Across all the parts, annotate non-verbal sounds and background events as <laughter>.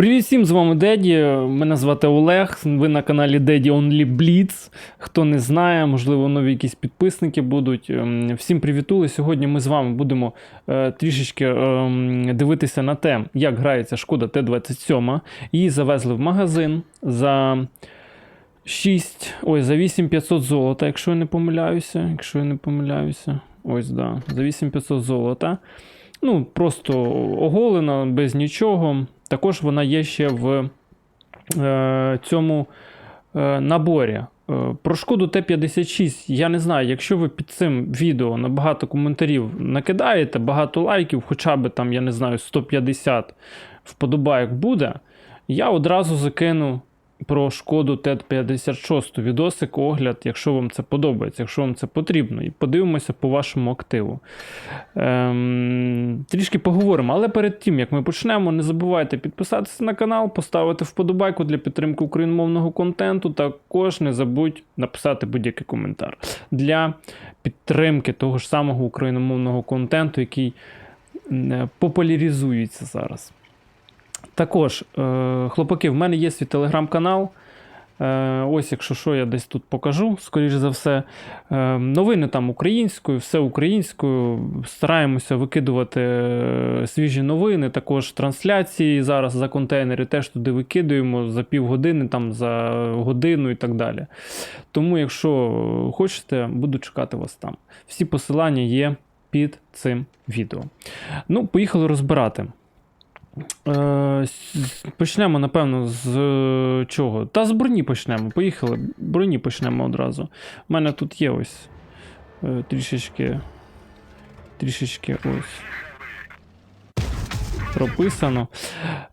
Привіт всім, з вами Деді. Мене звати Олег. Ви на каналі Деді Only Blitz. Хто не знає, можливо, нові якісь підписники будуть. Ем, Всім привітули. Сьогодні ми з вами будемо е, трішечки ем, дивитися на те, як грається шкода Т-27. Її завезли в магазин за 6, ой, за 8500 золота, якщо я не помиляюся. Якщо я не помиляюся. Ось, да, за 8500 золота. Ну, просто оголена, без нічого. Також вона є ще в е, цьому е, наборі. Е, Про шкоду Т-56, я не знаю, якщо ви під цим відео на багато коментарів накидаєте, багато лайків, хоча б там, я не знаю, 150 вподобайок буде, я одразу закину про шкоду Т-56 відосик, огляд, якщо вам це подобається, якщо вам це потрібно, і подивимося по вашому активу. Ем, трішки поговоримо, але перед тим, як ми почнемо, не забувайте підписатися на канал, поставити вподобайку для підтримки україномовного контенту. Також не забудь написати будь-який коментар для підтримки того ж самого україномовного контенту, який е, популяризується зараз. Також, е, хлопаки, в мене є свій телеграм-канал. Е, Ось, якщо що, я десь тут покажу, скоріш за все. Е, Новини там українською, все українською. Стараємося викидувати свіжі новини, також трансляції зараз за контейнери теж туди викидуємо за півгодини, там, за годину і так далі. Тому, якщо хочете, буду чекати вас там. Всі посилання є під цим відео. Ну, поїхали розбирати. Е, Почнемо, напевно, з е, чого? Та з броні почнемо. Поїхали. Броні почнемо одразу. У мене тут є ось е, трішечки. Трішечки ось. Прописано.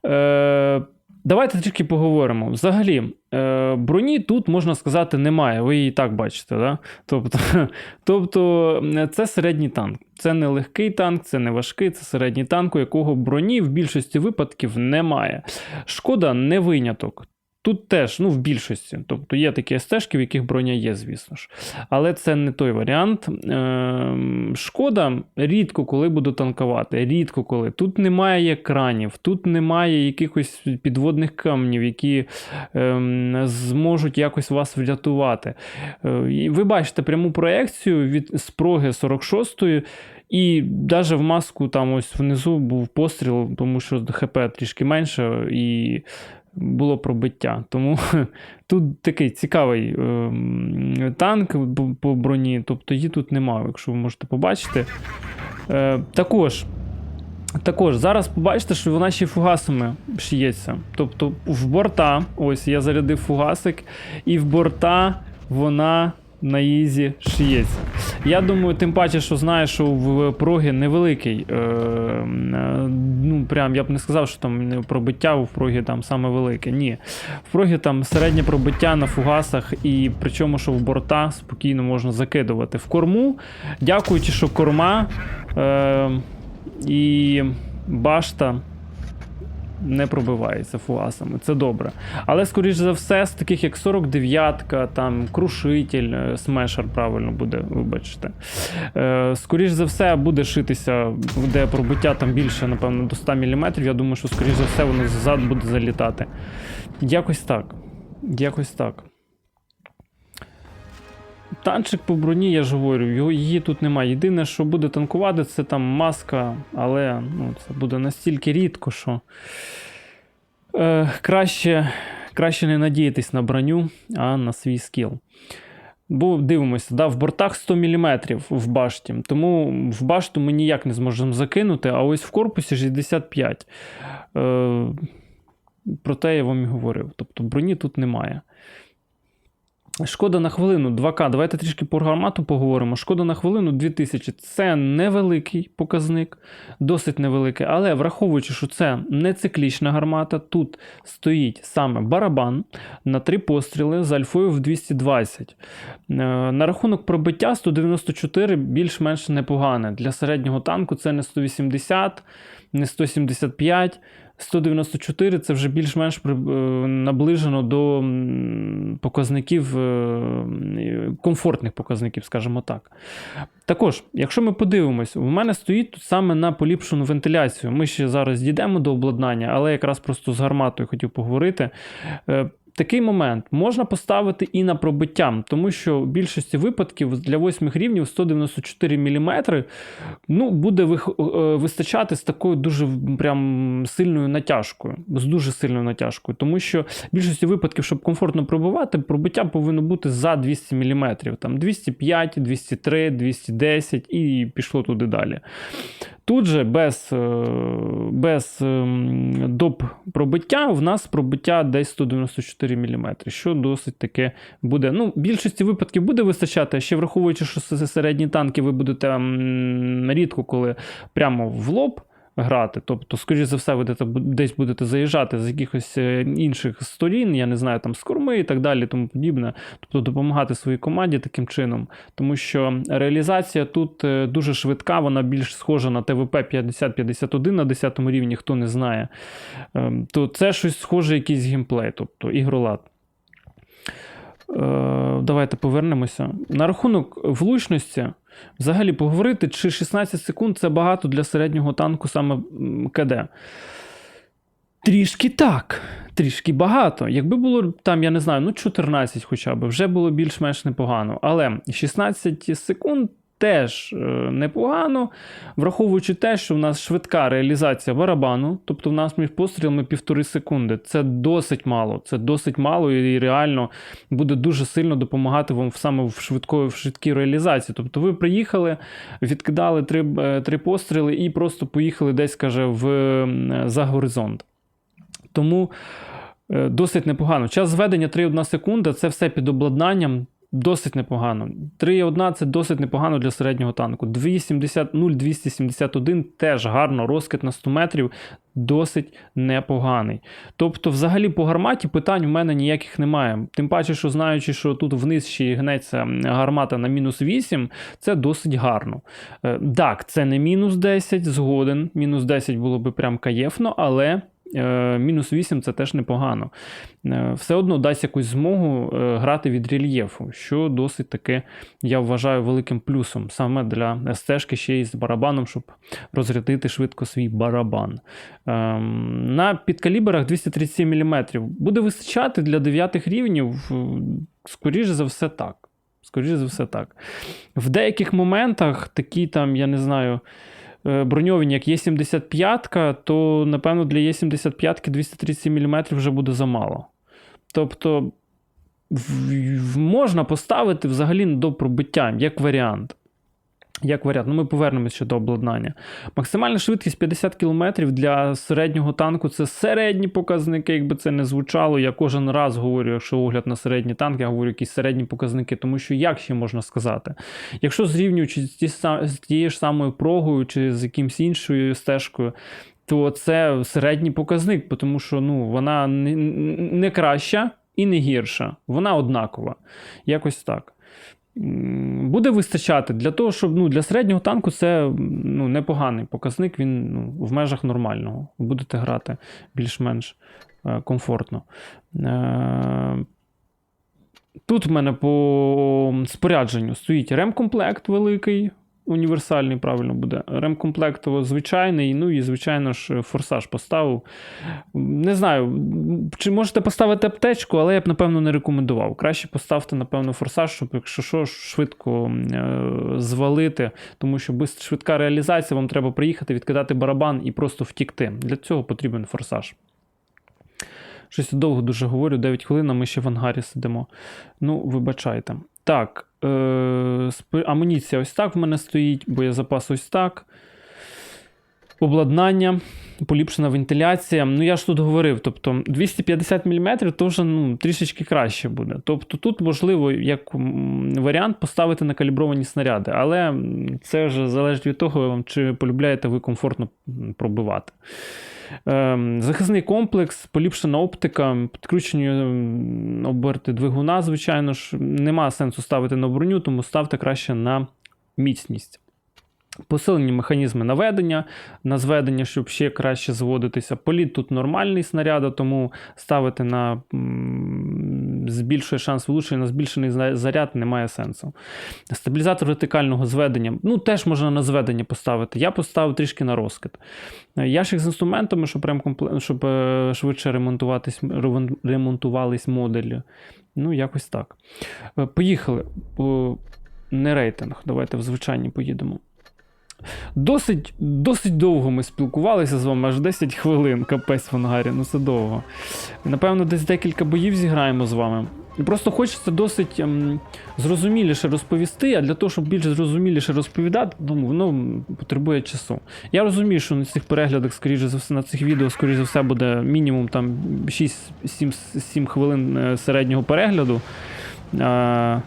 Е, давайте трішки поговоримо. Взагалі, е, броні тут, можна сказати, немає. Ви її так бачите. Да? Тобто, <laughs> тобто, це середній танк. Це не легкий танк, це не важкий, це середній танк, у якого броні в більшості випадків немає. Шкода не виняток. Тут теж, ну, в більшості. Тобто є такі стежки, в яких броня є, звісно ж. Але це не той варіант. Ем, шкода рідко коли буду танкувати. Рідко коли. Тут немає екранів, тут немає якихось підводних камнів, які ем, зможуть якось вас врятувати. Е, ви бачите пряму проекцію від спроги 46-ї. І навіть в маску там ось внизу був постріл, тому що ХП трішки менше і було пробиття. Тому <laughs> тут такий цікавий ем, танк по- броні, тобто її тут немає, якщо ви можете побачити. Е, також. Також зараз побачите, що вона ще фугасами шиється. Тобто в борта, ось я зарядив фугасик, і в борта вона на ізі шиється. Я думаю, тим паче, що знаю, що в прогі невеликий. Е, е, ну, прям я б не сказав, що там пробиття в прогі там саме велике. Ні. В прогі там середнє пробиття на фугасах, і причому, що в борта спокійно можна закидувати. В корму, дякуючи, що корма е, і башта не пробивається фуасами. Це добре. Але, скоріш за все, з таких як 49-ка, там крушитель, е, смешер, правильно буде, вибачте. Е, скоріш за все, буде шитися, де пробиття там більше, напевно, до 100 мм. Я думаю, що, скоріш за все, воно ззад буде залітати. Якось так. Якось так. Танчик по броні, я ж говорю, його, її тут немає. Єдине, що буде танкувати, це там маска, але ну, це буде настільки рідко, що е, краще, краще не надіятись на броню, а на свій скіл. Бо дивимося, да, в бортах 100 мм в башті, тому в башту ми ніяк не зможемо закинути, а ось в корпусі 65. Е, про те я вам і говорив. Тобто броні тут немає. Шкода на хвилину 2К. Давайте трішки по гармату поговоримо. Шкода на хвилину 2000. Це невеликий показник, досить невеликий. Але враховуючи, що це не циклічна гармата, тут стоїть саме барабан на три постріли з альфою в 220. Е, На рахунок пробиття 194 більш-менш непогане. Для середнього танку це не 180, не 175. 194 це вже більш-менш е, наближено до показників, е, комфортних показників, скажімо так. Також, якщо ми подивимось, у мене стоїть тут саме на поліпшену вентиляцію. Ми ще зараз дійдемо до обладнання, але якраз просто з гарматою хотів поговорити. Такий момент можна поставити і на пробиття, тому що в більшості випадків для восьмих рівнів 194 мм ну, буде е, вистачати з такою дуже прям сильною натяжкою, з дуже сильною натяжкою. Тому що в більшості випадків, щоб комфортно пробивати, пробиття повинно бути за 200 мм. Там 205, 203, 210 і пішло туди далі. Тут же без, е, без ем, доп пробиття в нас пробиття десь 194 мм, що досить таке буде. Ну, в більшості випадків буде вистачати, ще враховуючи, що середні танки, ви будете рідко коли прямо в лоб. Грати, тобто, скоріш за все, ви десь будете заїжджати з якихось е, інших сторін, я не знаю, там з корми і так далі, тому подібне. Тобто допомагати своїй команді таким чином, тому що реалізація тут е, дуже швидка, вона більш схожа на ТВП 50-51 на 10 рівні, хто не знає. Ем, То це щось схоже, якийсь геймплей, тобто ігролад. Е, Давайте повернемося. На рахунок влучності, взагалі поговорити, чи 16 секунд це багато для середнього танку саме КД. Трішки так, трішки багато. Якби було там, я не знаю, ну 14 хоча б, вже було більш-менш непогано. Але 16 секунд теж е, непогано, враховуючи те, що в нас швидка реалізація барабану, тобто в нас між пострілами півтори секунди. Це досить мало. Це досить мало і реально буде дуже сильно допомагати вам саме в швидкої в швидкій реалізації. Тобто ви приїхали, відкидали три, е, три постріли і просто поїхали десь, каже, в, за горизонт. Тому е, досить непогано. Час зведення 3,1 секунда це все під обладнанням. Досить непогано. 3,1 це досить непогано для середнього танку. 270, 0,271 теж гарно, розкид на 100 метрів досить непоганий. Тобто, взагалі, по гарматі питань в мене ніяких немає. Тим паче, що знаючи, що тут вниз ще гнеться гармата на мінус 8, це досить гарно. Е, Так, це не мінус 10, згоден. Мінус 10 було би прям каєфно, але. Е, Мінус 8 це теж непогано. Е, Все одно дасть якусь змогу е, грати від рельєфу, що досить таки, я вважаю, великим плюсом саме для СТ-шки ще й з барабаном, щоб розрядити швидко свій барабан. Ем, На підкаліберах 237 мм буде вистачати для 9 рівнів, скоріше за все, так. Скоріше за все, так. В деяких моментах такі там, я не знаю. Е, Броньовані, як Є75, то, напевно, для Є75 237 мм вже буде замало. Тобто можна поставити взагалі до пробиття, як варіант. Як варіант, ну ми повернемося ще до обладнання. Максимальна швидкість 50 км для середнього танку це середні показники, якби це не звучало. Я кожен раз говорю, якщо огляд на середній танк, я говорю якісь середні показники, тому що як ще можна сказати? Якщо зрівнюючи з ті з тією ж самою прогою чи з якимсь іншою стежкою, то це середній показник, тому що ну, вона не краща і не гірша. Вона однакова. Якось так. Буде вистачати для того, щоб ну, для середнього танку це ну, непоганий показник, він ну, в межах нормального. Будете грати більш-менш е, комфортно. Е, Тут в мене по спорядженню стоїть ремкомплект великий, універсальний, правильно буде. Ремкомплект звичайний, ну і, звичайно ж, форсаж поставив. Не знаю, чи можете поставити аптечку, але я б, напевно, не рекомендував. Краще поставте, напевно, форсаж, щоб, якщо що, швидко е, звалити, тому що швидка реалізація, вам треба приїхати, відкидати барабан і просто втікти. Для цього потрібен форсаж. Щось довго дуже говорю, 9 хвилин, а ми ще в ангарі сидимо. Ну, вибачайте. Так, е, амуніція ось так в мене стоїть, боєзапас ось так. Обладнання, поліпшена вентиляція. Ну, я ж тут говорив, тобто 250 мм то вже ну, трішечки краще буде. Тобто тут можливо, як варіант, поставити накалібровані снаряди, але це вже залежить від того, чи полюбляєте ви комфортно пробивати. Ем, Захисний комплекс, поліпшена оптика, підключені оберти двигуна, звичайно ж, нема сенсу ставити на броню, тому ставте краще на міцність. Посилені механізми наведення, на зведення, щоб ще краще зводитися. Політ тут нормальний снаряда, тому ставити на збільшує шанс влучення на збільшений заряд немає сенсу. Стабілізатор вертикального зведення, ну теж можна на зведення поставити. Я поставив трішки на розкид. Ящик з інструментами, щоб, прям компле- щоб е, швидше ремонтуватись, ремонтувались моделі. Ну, якось так. Е, Поїхали. Не рейтинг. Давайте в звичайні поїдемо. Досить, досить довго ми спілкувалися з вами, аж 10 хвилин, капець в ангарі, ну це довго. Напевно, десь декілька боїв зіграємо з вами. І Просто хочеться досить ем, зрозуміліше розповісти, а для того, щоб більш зрозуміліше розповідати, ну, воно потребує часу. Я розумію, що на цих переглядах, скоріше за все, на цих відео, скоріше за все, буде мінімум там 6-7 хвилин е, середнього перегляду. А,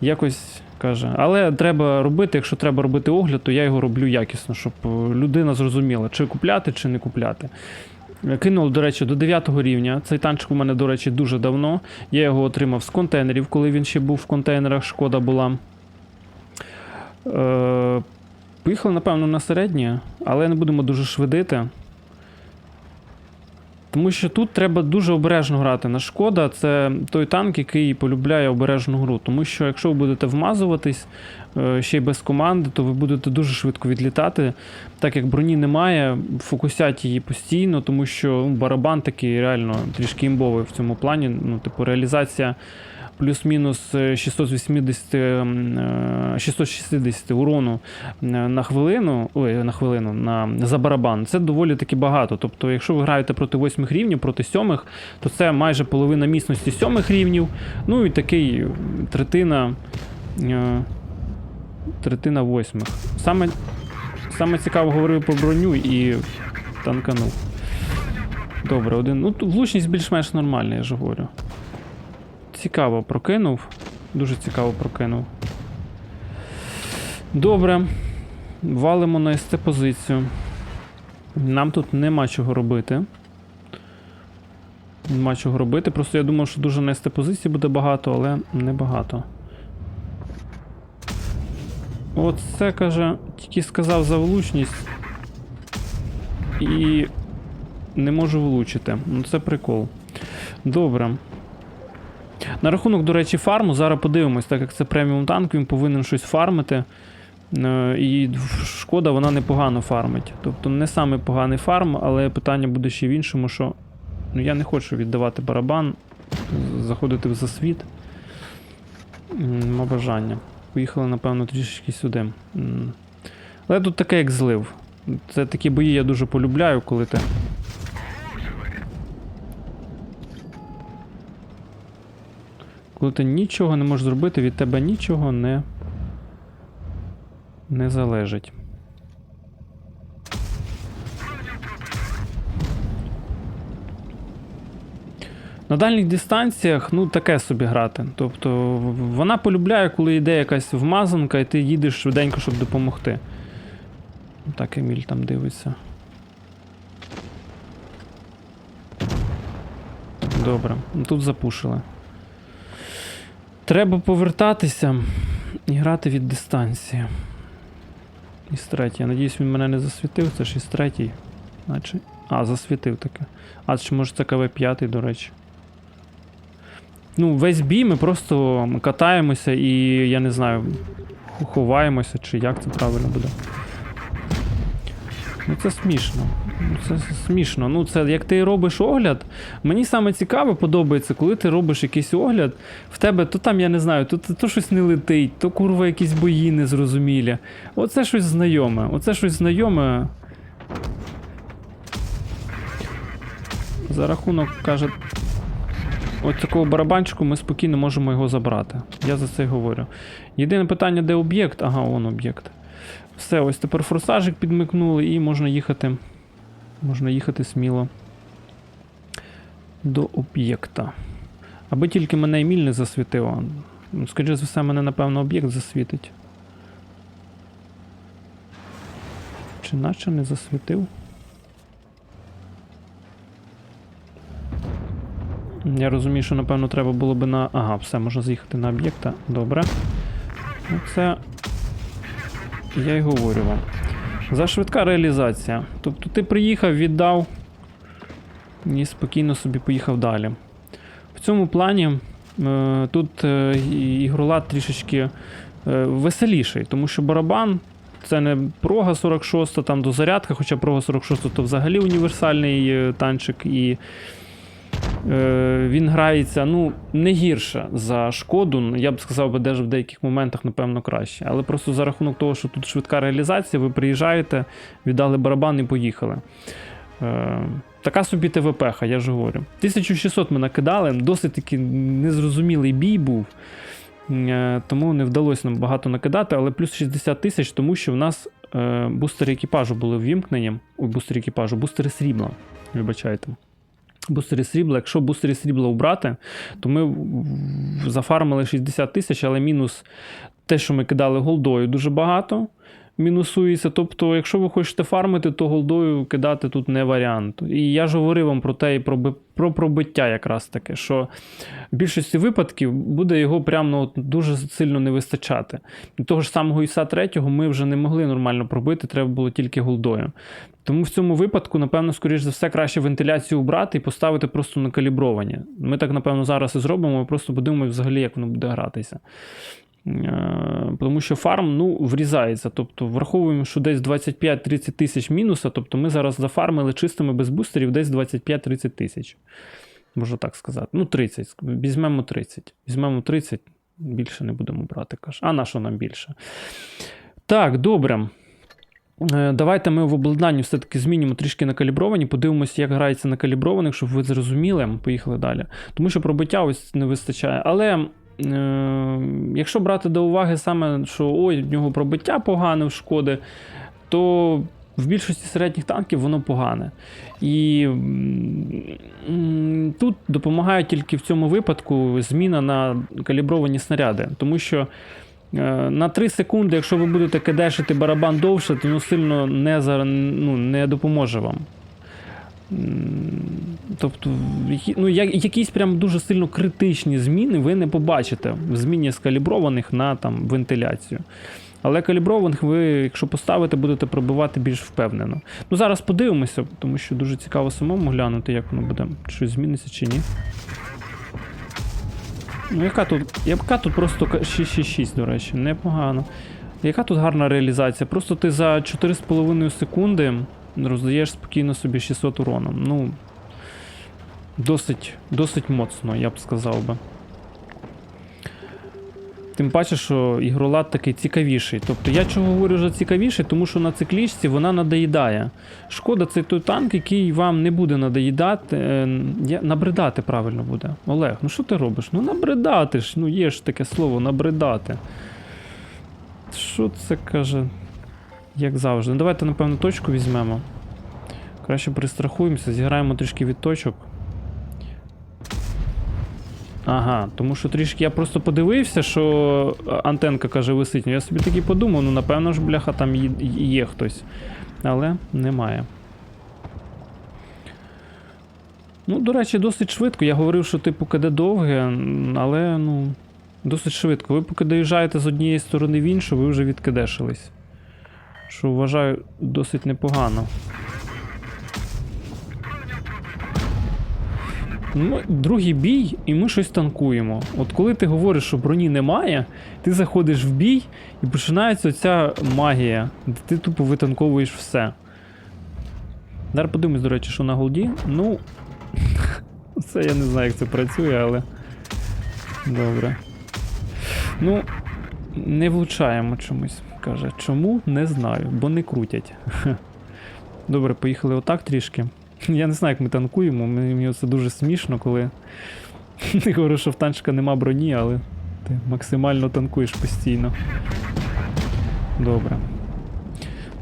якось каже. Але треба робити, якщо треба робити огляд, то я його роблю якісно, щоб е, людина зрозуміла, чи купляти, чи не купляти. Кинув, до речі, до 9 рівня. Цей танчик у мене, до речі, дуже давно. Я його отримав з контейнерів, коли він ще був в контейнерах, шкода була. Е, поїхали, напевно, на середнє, але не будемо дуже швидити. Тому що тут треба дуже обережно грати. На шкода це той танк, який полюбляє обережну гру. Тому що якщо ви будете вмазуватись е, ще й без команди, то ви будете дуже швидко відлітати. Так як броні немає, фокусять її постійно, тому що ну, барабан такий реально трішки імбовий в цьому плані. Ну, типу, реалізація плюс-мінус е, 680, ем, е, 660 урону е, на хвилину, ой, на хвилину, на, за барабан, це доволі таки багато. Тобто, якщо ви граєте проти восьмих рівнів, проти сьомих, то це майже половина міцності сьомих рівнів. Ну і такий третина. е, Третина восьмих. Саме, саме цікаво говорив про броню і танканув. Добре, один. Ну, влучність більш-менш нормальна, я ж говорю. Цікаво прокинув. Дуже цікаво прокинув. Добре. Валимо на СТ позицію. Нам тут нема чого робити. Нема чого робити. Просто я думав, що дуже на СТ позиції буде багато, але не багато. Оце, каже, тільки сказав за влучність. І не можу влучити. Ну це прикол. Добре. На рахунок, до речі, фарму, зараз подивимось, так як це преміум танк, він повинен щось фармити. Е, І шкода, вона непогано фармить. Тобто не самий поганий фарм, але питання буде ще в іншому, що ну, я не хочу віддавати барабан, заходити в засвіт. Нема бажання. Поїхали, напевно, трішечки сюди. Але тут таке, як злив. Це такі бої я дуже полюбляю, коли ти. Коли ти нічого не можеш зробити, від тебе нічого не, не залежить. На дальніх дистанціях, ну, таке собі грати. Тобто вона полюбляє, коли йде якась вмазанка, і ти їдеш швиденько, щоб допомогти. Так, Еміль там дивиться. Добре, ну тут запушили. Треба повертатися і грати від дистанції. Із третій. Я надіюсь, він мене не засвітив, це ж із третій. Наче. А, засвітив таке. А чи може це КВ-5, до речі. Ну, весь бій ми просто катаємося і я не знаю, ховаємося, чи як це правильно буде. Ну це смішно. Це смішно. Ну, це як ти робиш огляд. Мені саме цікаве подобається, коли ти робиш якийсь огляд, в тебе то там, я не знаю, то, то, щось не летить, то курва якісь бої незрозумілі. Оце щось знайоме. Оце щось знайоме. За рахунок, каже, от такого барабанчику ми спокійно можемо його забрати. Я за це й говорю. Єдине питання, де об'єкт? Ага, он об'єкт. Все, ось тепер форсажик підмикнули і можна їхати. Можна їхати сміло до об'єкта. Аби тільки мене Еміль не засвітила. Ну, Скоріше за все, мене, напевно, об'єкт засвітить. Чи наче не засвітив? Я розумію, що напевно треба було би на. Ага, все, можна заїхати на об'єкта. Добре. Ну, Це я й говорю вам. За швидка реалізація. Тобто ти приїхав, віддав і спокійно собі поїхав далі. В цьому плані е, тут е, ігролад трішечки е, веселіший, тому що барабан це не прога 46 там до зарядка, хоча прога 46 то взагалі універсальний танчик, і він грається ну, не гірше за шкоду. Я б сказав, би, в деяких моментах, напевно, краще. Але просто за рахунок того, що тут швидка реалізація, ви приїжджаєте, віддали барабан і поїхали. Е, така собі ТВП, я ж говорю. 1600 ми накидали, досить таки незрозумілий бій був. Е, Тому не вдалося нам багато накидати, але плюс 60 тисяч, тому що в нас е, бустери екіпажу були ввімкнені. Ой, бустери екіпажу, бустери срібла. Вибачайте. Бустери срібла. Якщо бустері срібла убрати, то ми зафармили 60 тисяч, але мінус те, що ми кидали голдою, дуже багато. Мінусується. Тобто, якщо ви хочете фармити, то голдою кидати тут не варіант. І я ж говорив вам про те і про, про пробиття якраз таке, що в більшості випадків буде його прямо ну, дуже сильно не вистачати. І того ж самого Іса 3 ми вже не могли нормально пробити, треба було тільки голдою. Тому в цьому випадку, напевно, скоріш за все, краще вентиляцію убрати і поставити просто на калібровані. Ми так, напевно, зараз і зробимо, ми просто подивимося взагалі, як воно буде гратися. Е, Тому що фарм ну, врізається. Тобто враховуємо, що десь 25-30 тисяч мінуса, тобто ми зараз зафармили чистими без бустерів десь 25-30 тисяч. Можу так сказати. Ну, 30. Візьмемо 30. Візьмемо 30, більше не будемо брати, каже. А на що нам більше? Так, добре. Е, Давайте ми в обладнанні все-таки змінимо трішки на калібровані, подивимося, як грається на каліброваних, щоб ви зрозуміли. Поїхали далі. Тому що пробиття ось не вистачає. Але якщо брати до уваги саме, що ой, в нього пробиття погане в шкоди, то в більшості середніх танків воно погане. І тут допомагає тільки в цьому випадку зміна на калібровані снаряди. Тому що е, на 3 секунди, якщо ви будете кидешити барабан довше, то ну, сильно не, ну, не допоможе вам. Тобто, ну, якісь прям дуже сильно критичні зміни ви не побачите в зміні скаліброваних на там, вентиляцію. Але каліброваних ви, якщо поставите, будете пробивати більш впевнено. Ну зараз подивимося, тому що дуже цікаво самому глянути, як воно буде. Щось зміниться чи ні. Ну, яка тут. Яка тут просто ка- 666, до речі, непогано. Яка тут гарна реалізація? Просто ти за 4,5 секунди роздаєш спокійно собі 600 урону. Ну. Досить, досить моцно, я б сказав би. Тим паче, що ігролад такий цікавіший. Тобто я чого говорю за цікавіший, тому що на циклічці вона надоїдає. Шкода, це той танк, який вам не буде надоїдати. е, Набридати правильно буде. Олег, ну що ти робиш? Ну набридати ж, ну є ж таке слово набридати. Що це каже? Як завжди. Ну, давайте, напевно, точку візьмемо. Краще пристрахуємося, зіграємо трішки від точок. Ага, тому що трішки я просто подивився, що антенка каже висить. Ну, Я собі таки подумав, ну напевно ж, бляха, там є, є хтось. Але немає. Ну, до речі, досить швидко. Я говорив, що типу КД довге, але ну, досить швидко. Ви поки доїжджаєте з однієї сторони в іншу, ви вже відкидешились. Що вважаю досить непогано. Ну, другий бій, і ми щось танкуємо. От коли ти говориш, що броні немає, ти заходиш в бій і починається ця магія, де ти тупо витанковуєш все. Зараз подивимось, до речі, що на голді. Ну. <laughs> Це я не знаю, як це працює, але. Добре. Ну, не влучаємо чомусь. Каже, чому? Не знаю, бо не крутять. <laughs> Добре, поїхали отак трішки. <laughs> Я не знаю, як ми танкуємо. Мені це дуже смішно, коли <laughs> не говорю, що в танчика нема броні, але ти максимально танкуєш постійно. Добре.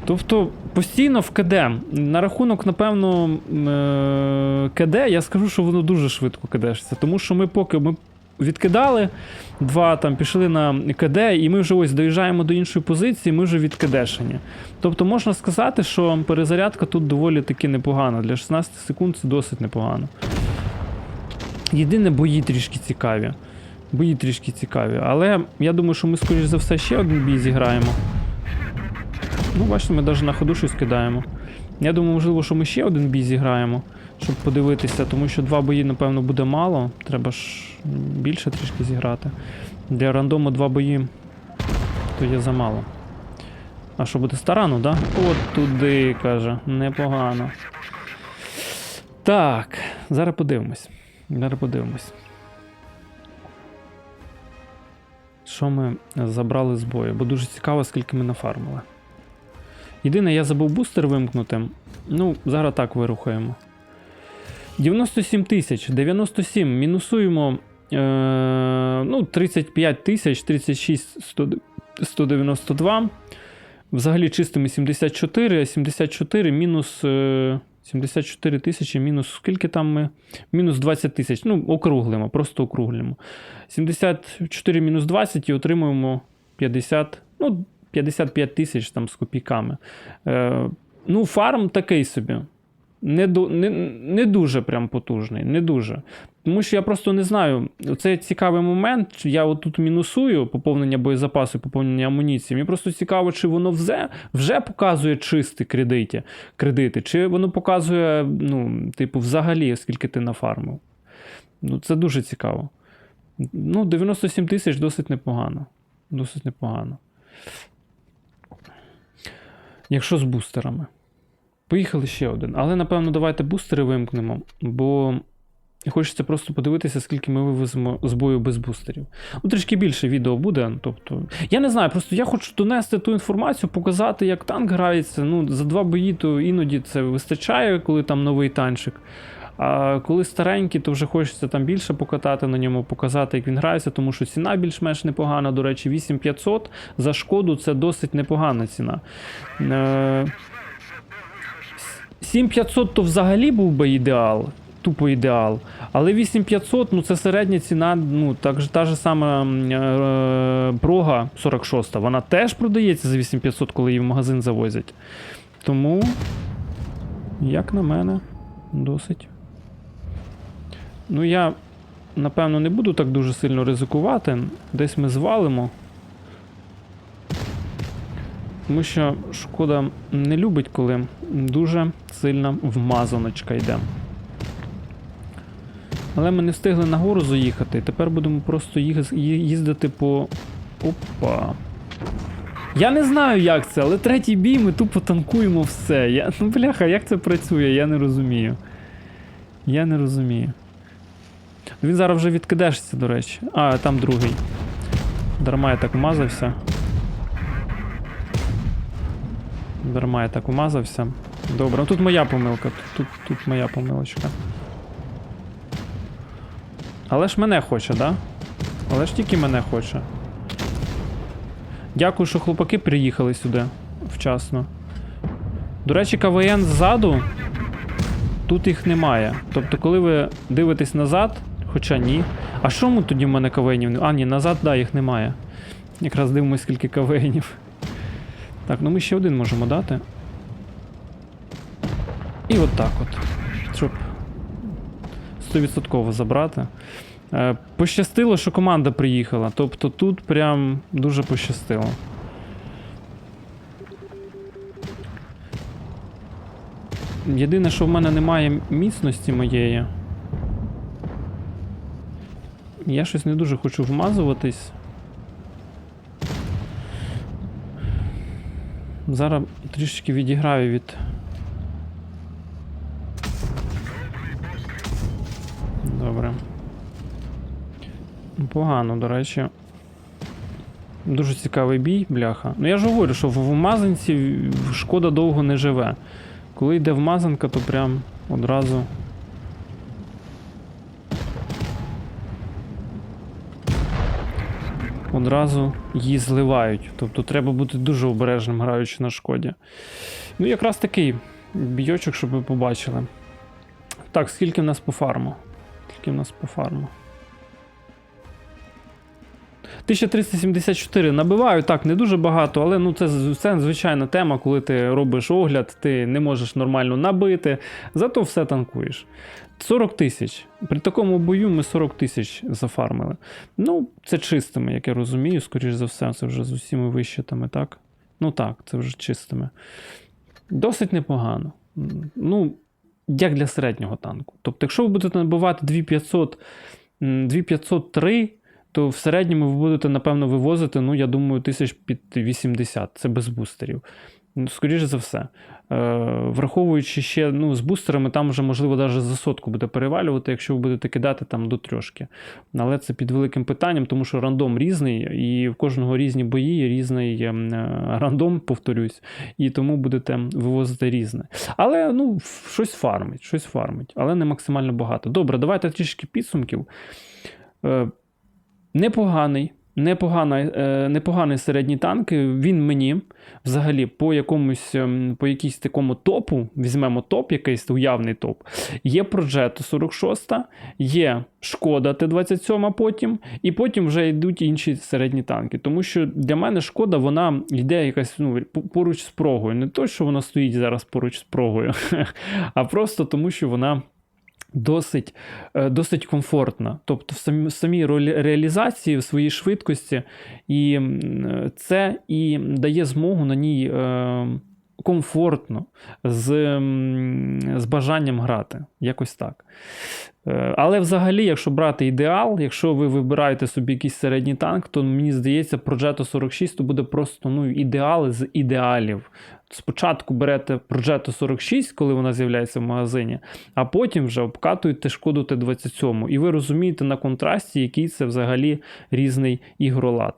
Тобто постійно в КД. На рахунок, напевно, е, КД, я скажу, що воно дуже швидко кидешся. Тому що ми поки ми відкидали два, там пішли на КД, і ми вже ось доїжджаємо до іншої позиції, ми вже відкидешені. Тобто можна сказати, що перезарядка тут доволі таки непогана. Для 16 секунд це досить непогано. Єдине, бої трішки цікаві. Бої трішки цікаві. Але я думаю, що ми, скоріш за все, ще один бій зіграємо. Ну, бачите, ми навіть на ходу щось кидаємо. Я думаю, можливо, що ми ще один бій зіграємо, щоб подивитися, тому що два бої, напевно, буде мало. Треба ж більше трішки зіграти. Для рандому два бої то є замало. А що буде старану, да? От туди, каже. Непогано. Так, зараз подивимось. Зараз подивимось. Що ми забрали з бою? Бо дуже цікаво, скільки ми нафармили. Єдине, я забув бустер вимкнути. Ну, зараз так вирухаємо. 97 тисяч, 97. Мінусуємо. Е, ну, 35 тисяч, 36 192. Взагалі чистими 74, 74 мінус. Е, 74 тисячі мінус скільки там ми? Мінус 20 тисяч. Ну, округлимо, просто округлимо. 74 мінус 20 і отримуємо 50, ну, 55 тисяч там з копійками. Е, ну, фарм такий собі. Не, не, не дуже прям потужний, не дуже. Тому що я просто не знаю. Це цікавий момент. Я отут мінусую поповнення боєзапасу, поповнення амуніції. Мені просто цікаво, чи воно вже, вже показує чисті кредити, кредити, чи воно показує, ну, типу, взагалі, скільки ти нафармив. Ну, це дуже цікаво. Ну, 97 тисяч досить непогано. Досить непогано. Якщо з бустерами. Поїхали ще один. Але, напевно, давайте бустери вимкнемо, бо хочеться просто подивитися, скільки ми вивеземо з бою без бустерів. Ну, трішки більше відео буде. Тобто, я не знаю, просто я хочу донести ту інформацію, показати, як танк грається. Ну, за два бої, то іноді це вистачає, коли там новий танчик. А коли старенький, то вже хочеться там більше покатати на ньому, показати, як він грається, тому що ціна більш-менш непогана. До речі, 8500 за шкоду це досить непогана ціна. Е, 7500 то взагалі був би ідеал. Тупо ідеал. Але 8500, ну це середня ціна, ну так же та ж сама е, прога 46, вона теж продається за 8500, коли її в магазин завозять. Тому, як на мене, досить. Ну, я, напевно, не буду так дуже сильно ризикувати. Десь ми звалимо. Тому що шкода не любить, коли дуже сильна вмазаночка йде. Але ми не встигли нагору заїхати. Тепер будемо просто їздити по. Опа. Я не знаю, як це, але третій бій ми тупо танкуємо все. Я... Ну, бляха, як це працює, я не розумію. Я не розумію. Він зараз вже відкидешся, до речі. А, там другий. Дарма я так вмазався. Дарма я так умазався. Добре, ну тут моя помилка. Тут, тут, моя помилочка. Але ж мене хоче, да? Але ж тільки мене хоче. Дякую, що хлопаки приїхали сюди вчасно. До речі, КВН ззаду. Тут їх немає. Тобто, коли ви дивитесь назад, хоча ні. А що ми тоді в мене КВНів? А, ні, назад, да, їх немає. Якраз дивимось, скільки КВНів. Так, ну ми ще один можемо дати. І от так от. Щоб 100% забрати. Е, пощастило, що команда приїхала. Тобто тут прям дуже пощастило. Єдине, що в мене немає міцності моєї. Я щось не дуже хочу вмазуватись. Зараз трішечки відіграю від. Добре. Погано, до речі. Дуже цікавий бій, бляха. Ну я ж говорю, що в вмазанці шкода довго не живе. Коли йде вмазанка, то прям одразу. Одразу її зливають. Тобто треба бути дуже обережним, граючи на шкоді. Ну, якраз такий бійочок, щоб ви побачили. Так, скільки в нас по фарму? Скільки в нас по фарму? 1374 набиваю, так, не дуже багато, але ну це, це звичайна тема, коли ти робиш огляд, ти не можеш нормально набити, зато все танкуєш. 40 тисяч. При такому бою ми 40 тисяч зафармили. Ну, це чистими, як я розумію, скоріш за все, це вже з усіма вищитами, так? Ну так, це вже чистими. Досить непогано. Ну, як для середнього танку. Тобто, якщо ви будете набивати 2500, 2503, то в середньому ви будете, напевно, вивозити, ну, я думаю, тисяч під 80. Це без бустерів. Ну, Скоріше за все. Е, враховуючи ще ну, з бустерами, там вже, можливо, навіть за сотку буде перевалювати, якщо ви будете кидати там до трьошки. Але це під великим питанням, тому що рандом різний, і в кожного різні бої, різний ем, е, рандом, повторюсь, і тому будете вивозити різне. Але ну, щось фармить, щось фармить, але не максимально багато. Добре, давайте трішки підсумків. Е, непоганий. Непогана, е, непоганий середній танк. Він мені взагалі по якомусь ем, по якійсь такому топу, візьмемо топ, якийсь уявний топ. Є Progetto 46, є Шкода Т-27 потім, і потім вже йдуть інші середні танки. Тому що для мене шкода, вона йде якась ну, поруч з прогою. Не то, що вона стоїть зараз поруч з прогою, <laughs> а просто тому, що вона. Досить, е, досить комфортна. Тобто в самі, самій ролі- реалізації, в своїй швидкості, і це і дає змогу на ній е, комфортно, з, з бажанням грати. Якось так. Е, Але взагалі, якщо брати ідеал, якщо ви вибираєте собі якийсь середній танк, то мені здається, Progetto 46 то буде просто ну, ідеал з ідеалів. Спочатку берете Progetto 46, коли вона з'являється в магазині, а потім вже обкатуєте шкоду Т-27. І ви розумієте на контрасті, який це взагалі різний ігролад.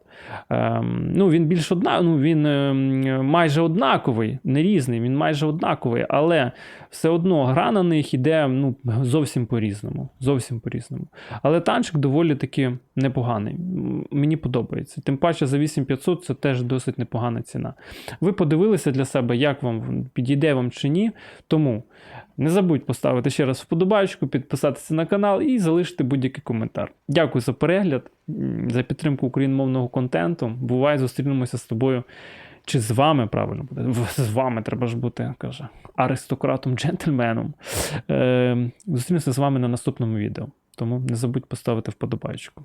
Ем, ну, він більш одна, ну, він ем, майже однаковий, не різний, він майже однаковий, але все одно гра на них іде ну, зовсім по-різному. Зовсім по-різному. Але танчик доволі таки непоганий. Мені подобається. Тим паче за 8500 це теж досить непогана ціна. Ви подивилися для себе, як вам підійде вам чи ні. Тому не забудь поставити ще раз вподобайку, підписатися на канал і залишити будь-який коментар. Дякую за перегляд, за підтримку україномовного контенту. Бувай, зустрінемося з тобою. Чи з вами правильно буде? З вами треба ж бути, каже, аристократом, джентльменом. Е, зустрінемося з вами на наступному відео. Тому не забудь поставити вподобайку.